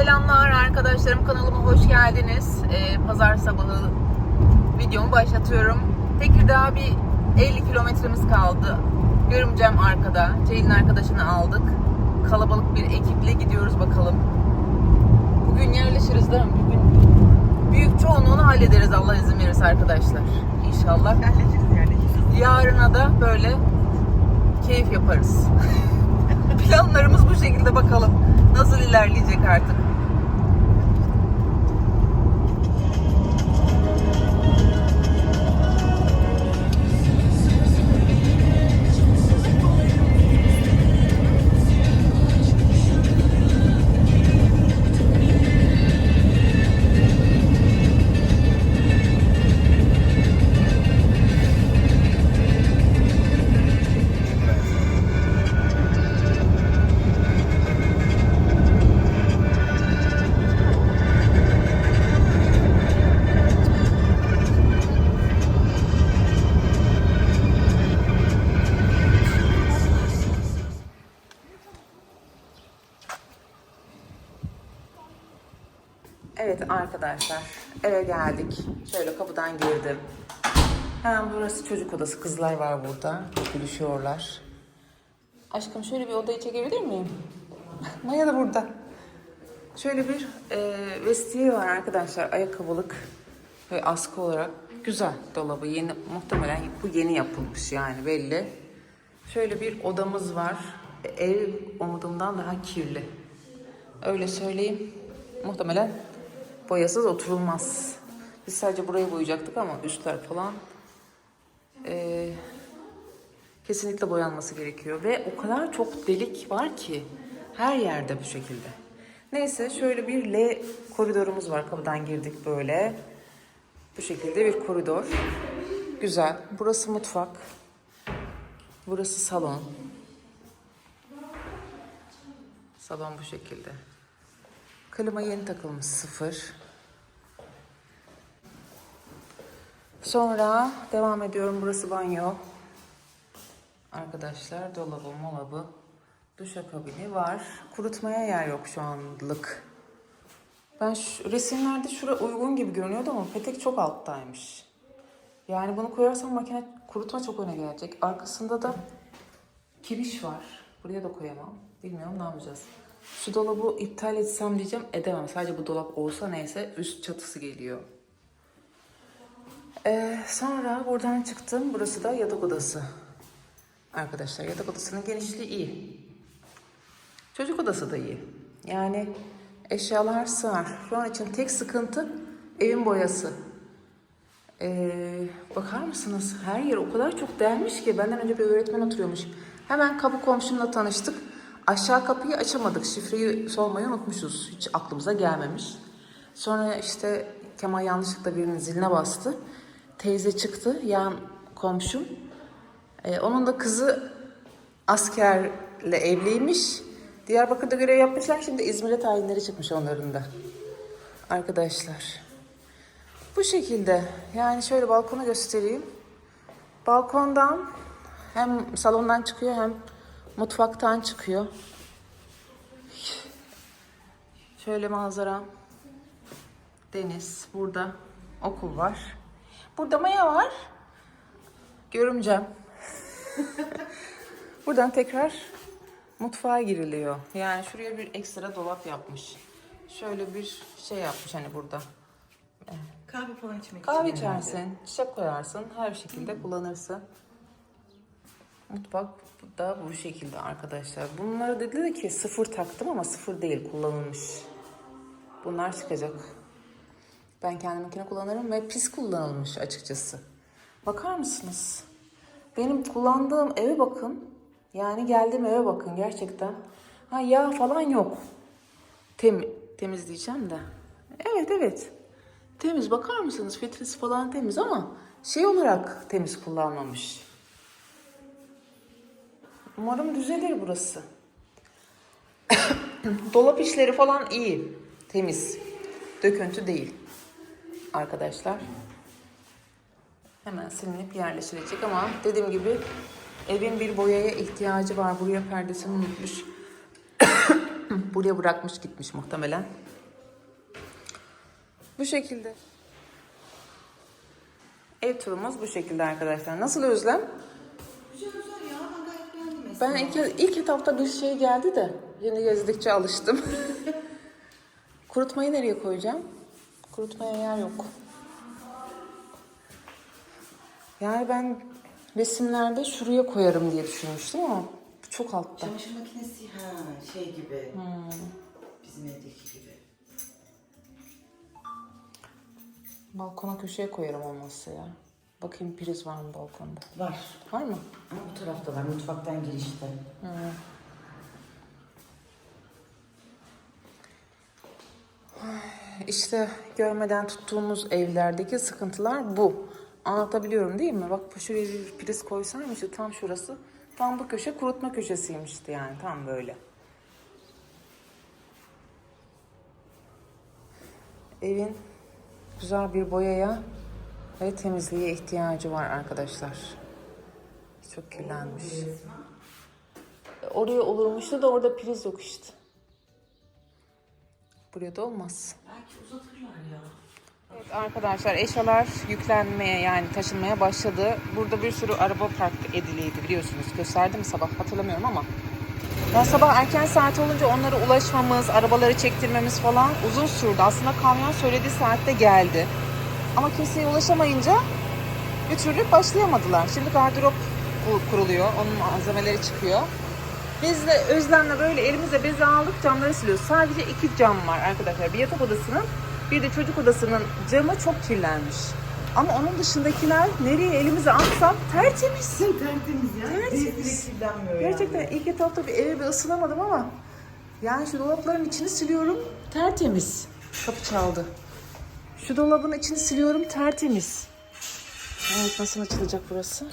Selamlar arkadaşlarım kanalıma hoş geldiniz. Ee, Pazar sabahı videomu başlatıyorum. Tekirdağ bir 50 kilometremiz kaldı. Görümcem arkada. Ceylin arkadaşını aldık. Kalabalık bir ekiple gidiyoruz bakalım. Bugün yerleşiriz değil mi? Bugün büyük çoğunluğunu hallederiz Allah izin verirse arkadaşlar. İnşallah. Yerleşiriz yerleşiriz. Yarına da böyle keyif yaparız. Planlarımız bu şekilde bakalım. Nasıl ilerleyecek artık. Evet arkadaşlar eve geldik. Şöyle kapıdan girdim. Hemen burası çocuk odası. Kızlar var burada. Gülüşüyorlar. Aşkım şöyle bir odayı çekebilir miyim? Maya da burada. Şöyle bir e, vestiye var arkadaşlar. Ayakkabılık ve askı olarak. Güzel dolabı. Yeni, muhtemelen bu yeni yapılmış yani belli. Şöyle bir odamız var. Ev umudumdan daha kirli. Öyle söyleyeyim. Muhtemelen boyasız oturulmaz. Biz sadece burayı boyayacaktık ama üstler falan eee, kesinlikle boyanması gerekiyor. Ve o kadar çok delik var ki her yerde bu şekilde. Neyse şöyle bir L koridorumuz var. Kapıdan girdik böyle. Bu şekilde bir koridor. Güzel. Burası mutfak. Burası salon. Salon bu şekilde. Klima yeni takılmış sıfır. Sonra devam ediyorum. Burası banyo. Arkadaşlar dolabı molabı duşakabini var. Kurutmaya yer yok şu anlık. Ben şu, resimlerde şura uygun gibi görünüyordu ama petek çok alttaymış. Yani bunu koyarsam makine kurutma çok öne gelecek. Arkasında da kiriş var. Buraya da koyamam. Bilmiyorum ne yapacağız. Şu dolabı iptal etsem diyeceğim. Edemem. Sadece bu dolap olsa neyse üst çatısı geliyor. Ee, sonra buradan çıktım. Burası da yatak odası. Arkadaşlar yatak odasının genişliği iyi. Çocuk odası da iyi. Yani eşyalar sığar. Şu an için tek sıkıntı evin boyası. Ee, bakar mısınız? Her yer o kadar çok delmiş ki benden önce bir öğretmen oturuyormuş. Hemen kapı komşumla tanıştık. Aşağı kapıyı açamadık. Şifreyi sormayı unutmuşuz. Hiç aklımıza gelmemiş. Sonra işte Kemal yanlışlıkla birinin ziline bastı. Teyze çıktı. Yan komşum. Ee, onun da kızı askerle evliymiş. Diyarbakır'da görev yapmışlar. Şimdi İzmir'e tayinleri çıkmış onların da. Arkadaşlar. Bu şekilde. Yani şöyle balkonu göstereyim. Balkondan hem salondan çıkıyor hem mutfaktan çıkıyor. Şöyle manzara. Deniz. Burada okul var. Burada Maya var. Görümcem. Buradan tekrar mutfağa giriliyor. Yani şuraya bir ekstra dolap yapmış. Şöyle bir şey yapmış hani burada. Kahve falan içmek Kahve için herhalde. içersin, çiçek koyarsın, her şekilde kullanırsın. Mutfak da bu şekilde arkadaşlar. Bunları dedi ki sıfır taktım ama sıfır değil kullanılmış. Bunlar çıkacak. Ben kendiminkini kullanırım ve pis kullanılmış açıkçası. Bakar mısınız? Benim kullandığım eve bakın. Yani geldiğim eve bakın gerçekten. Ha yağ falan yok. Tem temizleyeceğim de. Evet evet. Temiz bakar mısınız? Filtresi falan temiz ama şey olarak temiz kullanmamış. Umarım düzelir burası. Dolap işleri falan iyi. Temiz. Döküntü değil. Arkadaşlar. Hemen silinip yerleştirecek ama dediğim gibi evin bir boyaya ihtiyacı var. Buraya perdesini unutmuş. Buraya bırakmış gitmiş muhtemelen. Bu şekilde. Ev turumuz bu şekilde arkadaşlar. Nasıl Özlem? Ben ilk, ilk etapta bir şey geldi de yeni gezdikçe alıştım. Kurutmayı nereye koyacağım? Kurutmaya yer yok. Yani ben resimlerde şuraya koyarım diye düşünmüştüm ama çok altta. Çamaşır makinesi ha şey gibi. Bizim evdeki gibi. Balkona köşeye koyarım olmazsa ya. Bakayım priz var mı balkonda? Var. Var mı? Ama bu tarafta var. Mutfaktan girişte. İşte görmeden tuttuğumuz evlerdeki sıkıntılar bu. Anlatabiliyorum değil mi? Bak şuraya bir priz koysaymıştı tam şurası. Tam bu köşe kurutma köşesiymişti yani tam böyle. Evin güzel bir boyaya ve temizliğe ihtiyacı var arkadaşlar. Çok kirlenmiş. Oraya olurmuştu da orada priz yok işte. Buraya da olmaz. Belki uzatırlar ya. Evet arkadaşlar eşyalar yüklenmeye yani taşınmaya başladı. Burada bir sürü araba park ediliydi biliyorsunuz. Gösterdim sabah hatırlamıyorum ama. Ya sabah erken saat olunca onlara ulaşmamız, arabaları çektirmemiz falan uzun sürdü. Aslında kamyon söylediği saatte geldi. Ama kimseye ulaşamayınca bir türlü başlayamadılar. Şimdi gardırop kuruluyor. Onun malzemeleri çıkıyor. Biz de Özlem'le böyle elimize bezi aldık camları siliyoruz. Sadece iki cam var arkadaşlar. Bir yatak odasının bir de çocuk odasının camı çok kirlenmiş. Ama onun dışındakiler nereye elimize atsak tertemiz. Tertemiz ya. Tertemiz. Kirlenmiyor Gerçekten yani. ilk etapta bir eve bir ısınamadım ama yani şu dolapların içini siliyorum tertemiz. Kapı çaldı. Şu dolabın içini siliyorum tertemiz. Evet nasıl açılacak burası?